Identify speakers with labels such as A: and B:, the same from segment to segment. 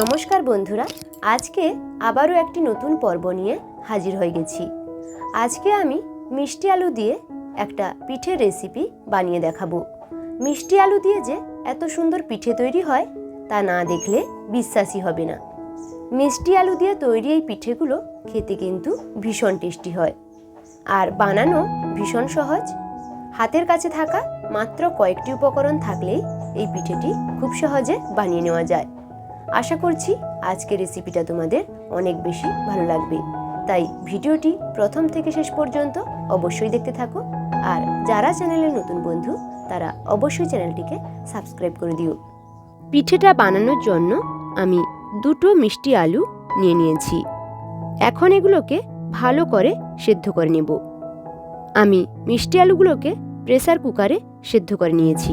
A: নমস্কার বন্ধুরা, আজকে আবারও একটি নতুন পর্ব নিয়ে হাজির হয়ে গেছি। আজকে আমি মিষ্টি আলু দিয়ে একটা পিঠের রেসিপি বানিয়ে দেখাবো। মিষ্টি আলু দিয়ে যে এত সুন্দর পিঠে তৈরি হয়, তা না দেখলে বিশ্বাসই হবে না। মিষ্টি আলু দিয়ে তৈরি এই পিঠেগুলো খেতে কিন্তু ভীষণ টেস্টি হয়। আর বানানো ভীষণ সহজ। হাতের কাছে থাকা মাত্র কয়েকটি উপকরণ থাকলেই এই পিঠেটি খুব সহজে বানিয়ে নেওয়া যায়। আশা করছি আজকের রেসিপিটা তোমাদের অনেক বেশি ভালো লাগবে। তাই ভিডিওটি প্রথম থেকে শেষ পর্যন্ত অবশ্যই দেখতে থাকো। আর যারা চ্যানেলের নতুন বন্ধু, তারা অবশ্যই চ্যানেলটিকে সাবস্ক্রাইব করে দিও। পিঠেটা বানানোর জন্য আমি দুটো মিষ্টি আলু নিয়ে নিয়েছি। এখন এগুলোকে ভালো করে সেদ্ধ করে নেব। আমি মিষ্টি আলুগুলোকে প্রেসার কুকারে সেদ্ধ করে নিয়েছি।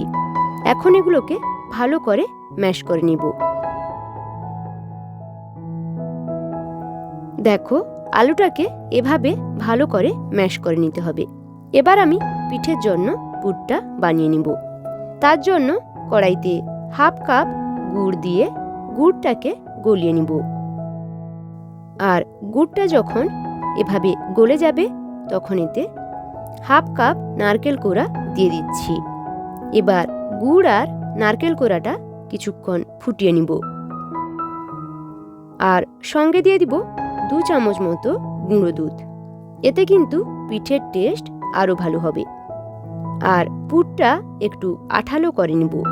A: এখন এগুলোকে ভালো করে ম্যাশ করে নিব। দেখো, আলুটাকে এভাবে ভালো করে ম্যাশ করে নিতে হবে। এবার আমি পিঠের জন্য পুরটা বানিয়ে নিব। তার জন্য কড়াইতে হাফ কাপ গুড় দিয়ে গুড়টাকে গলিয়ে নিব। আর গুড়টা যখন এভাবে গলে যাবে, তখন এতে হাফ কাপ নারকেল কোড়া দিয়ে দিচ্ছি। এবার গুড় আর নারকেল কোড়াটা কিছুক্ষণ ফুটিয়ে নিব। আর সঙ্গে দিয়ে দিব দু চামচ মতো গুঁড়ো দুধ। এতে কিন্তু পিঠের টেস্ট আরও ভালো হবে। আর পুরটা একটু আঠালো করে নিব।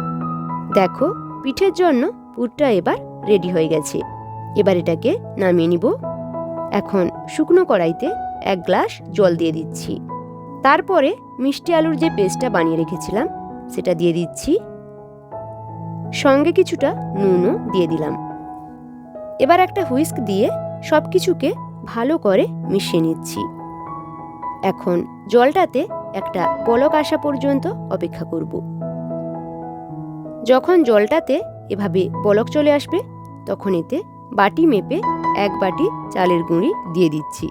A: দেখো, পিঠের জন্য পুরটা এবার রেডি হয়ে গেছে। এবার এটাকে নামিয়ে নিব। এখন শুকনো কড়াইতে এক গ্লাস জল দিয়ে দিচ্ছি। তারপরে মিষ্টি আলুর যে পেস্টটা বানিয়ে রেখেছিলাম, সেটা দিয়ে দিচ্ছি। সঙ্গে কিছুটা নুনও দিয়ে দিলাম। এবার একটা হুইস্ক দিয়ে সব কিছুকে ভালো করে মিশিয়ে নিচ্ছি। এখন জলটাতে একটা পলক আসা পর্যন্ত অপেক্ষা করব। যখন জলটাতে এভাবে পলক চলে আসবে, তখন এতে বাটি মেপে এক বাটি চালের গুঁড়ি দিয়ে দিচ্ছি।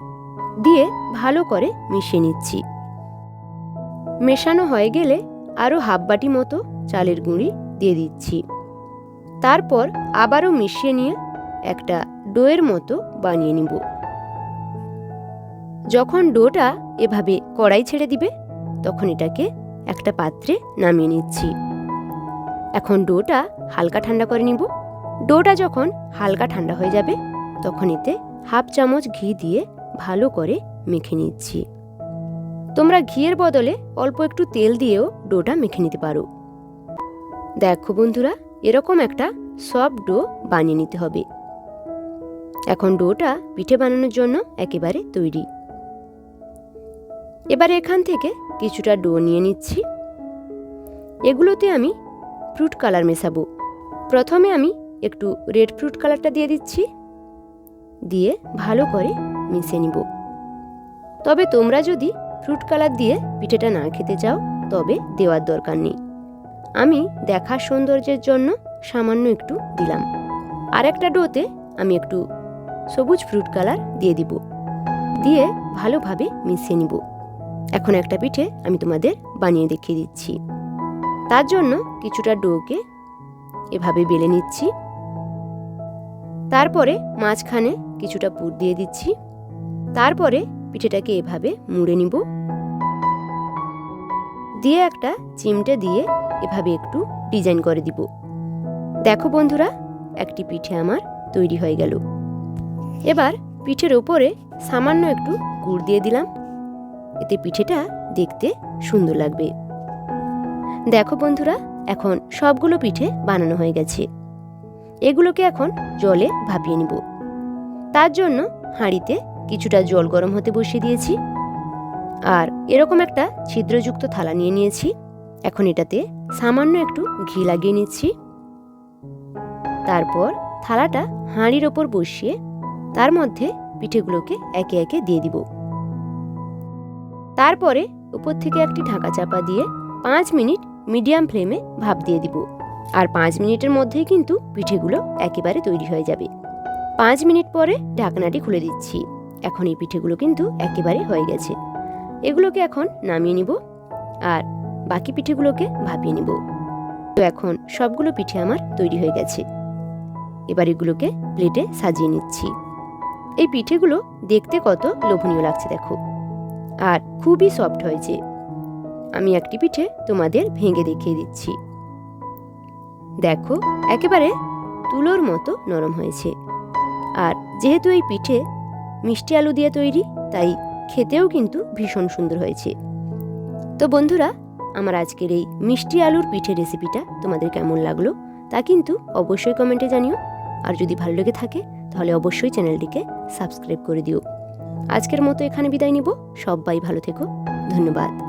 A: দিয়ে ভালো করে মিশিয়ে নিচ্ছি। মেশানো হয়ে গেলে আরও হাফ বাটি মতো চালের গুঁড়ি দিয়ে দিচ্ছি। তারপর আবারও মিশিয়ে নিয়ে একটা ডোয়ের মতো বানিয়ে নিব। যখন ডোটা এভাবে কড়াই ছেড়ে দিবে, তখন এটাকে একটা পাত্রে নামিয়ে নিচ্ছি। এখন ডোটা হালকা ঠান্ডা করে নিব। ডোটা যখন হালকা ঠান্ডা হয়ে যাবে, তখন এতে হাফ চামচ ঘি দিয়ে ভালো করে মেখে নিচ্ছি। তোমরা ঘিয়ের বদলে অল্প একটু তেল দিয়েও ডোটা মেখে নিতে পারো। দেখো বন্ধুরা, এরকম একটা সফট ডো বানিয়ে নিতে হবে। এখন ডোটা পিঠে বানানোর জন্য একেবারে তৈরি। এবার এখান থেকে কিছুটা ডো নিয়ে নিচ্ছি। এগুলোতে আমি ফ্রুট কালার মেশাবো। প্রথমে আমি একটু রেড ফ্রুট কালারটা দিয়ে দিচ্ছি। দিয়ে ভালো করে মিশে নিব। তবে তোমরা যদি ফ্রুট কালার দিয়ে পিঠেটা না খেতে চাও, তবে দেওয়ার দরকার নেই। আমি দেখার সৌন্দর্যের জন্য সামান্য একটু দিলাম। আর একটা ডোতে আমি একটু সবুজ ফ্রুট কালার দিয়ে দিব। দিয়ে ভালোভাবে মিশিয়ে নিব। এখন একটা পিঠে আমি তোমাদের বানিয়ে দেখিয়ে দিচ্ছি। তার জন্য কিছুটা ডোকে এভাবে বেলে নিচ্ছি। তারপরে মাঝখানে কিছুটা পুর দিয়ে দিচ্ছি। তারপরে পিঠেটাকে এভাবে মুড়ে নিব। দিয়ে একটা চিমটে দিয়ে এভাবে একটু ডিজাইন করে দিব। দেখো বন্ধুরা, একটি পিঠে আমার তৈরি হয়ে গেল। এবার পিঠের ওপরে সামান্য একটু গুড় দিয়ে দিলাম। এতে পিঠেটা দেখতে সুন্দর লাগবে। দেখো বন্ধুরা, এখন সবগুলো পিঠে বানানো হয়ে গেছে। এগুলোকে এখন জলে ভাপিয়ে নিব। তার জন্য হাঁড়িতে কিছুটা জল গরম হতে বসিয়ে দিয়েছি। আর এরকম একটা ছিদ্রযুক্ত থালা নিয়ে নিয়েছি। এখন এটাতে সামান্য একটু ঘি লাগিয়ে নিচ্ছি। তারপর থালাটা হাঁড়ির ওপর বসিয়ে তার মধ্যে পিঠেগুলোকে একে একে দিয়ে দিব। তারপরে উপর থেকে একটি ঢাকা চাপা দিয়ে পাঁচ মিনিট মিডিয়াম ফ্লেমে ভাপ দিয়ে দিব। আর পাঁচ মিনিটের মধ্যেই কিন্তু পিঠেগুলো একেবারে তৈরি হয়ে যাবে। পাঁচ মিনিট পরে ঢাকনাটি খুলে দিচ্ছি। এখন এই পিঠেগুলো কিন্তু একেবারে হয়ে গেছে। এগুলোকে এখন নামিয়ে নিব আর বাকি পিঠেগুলোকে ভাপিয়ে নিব। তো এখন সবগুলো পিঠে আমার তৈরি হয়ে গেছে। এবার এগুলোকে প্লেটে সাজিয়ে নিচ্ছি। এই পিঠেগুলো দেখতে কত লোভনীয় লাগছে দেখো। আর খুবই সফট হয়েছে আমি একটি পিঠে তোমাদের ভেঙে দেখিয়ে দিচ্ছি। দেখো, একেবারে তুলোর মতো নরম হয়েছে। আর যেহেতু এই পিঠে মিষ্টি আলু দিয়ে তৈরি, তাই খেতেও কিন্তু ভীষণ সুন্দর হয়েছে। তো বন্ধুরা, আমার আজকের এই মিষ্টি আলুর পিঠে রেসিপিটা তোমাদের কেমন লাগল তা কিন্তু অবশ্যই কমেন্টে জানিও। আর যদি ভালো লেগে থাকে তাহলে অবশ্যই চ্যানেলটিকে সাবস্ক্রাইব করে দিও। আজকের মতো এখানে বিদায় নিব। সবাই ভালো থেকো। ধন্যবাদ।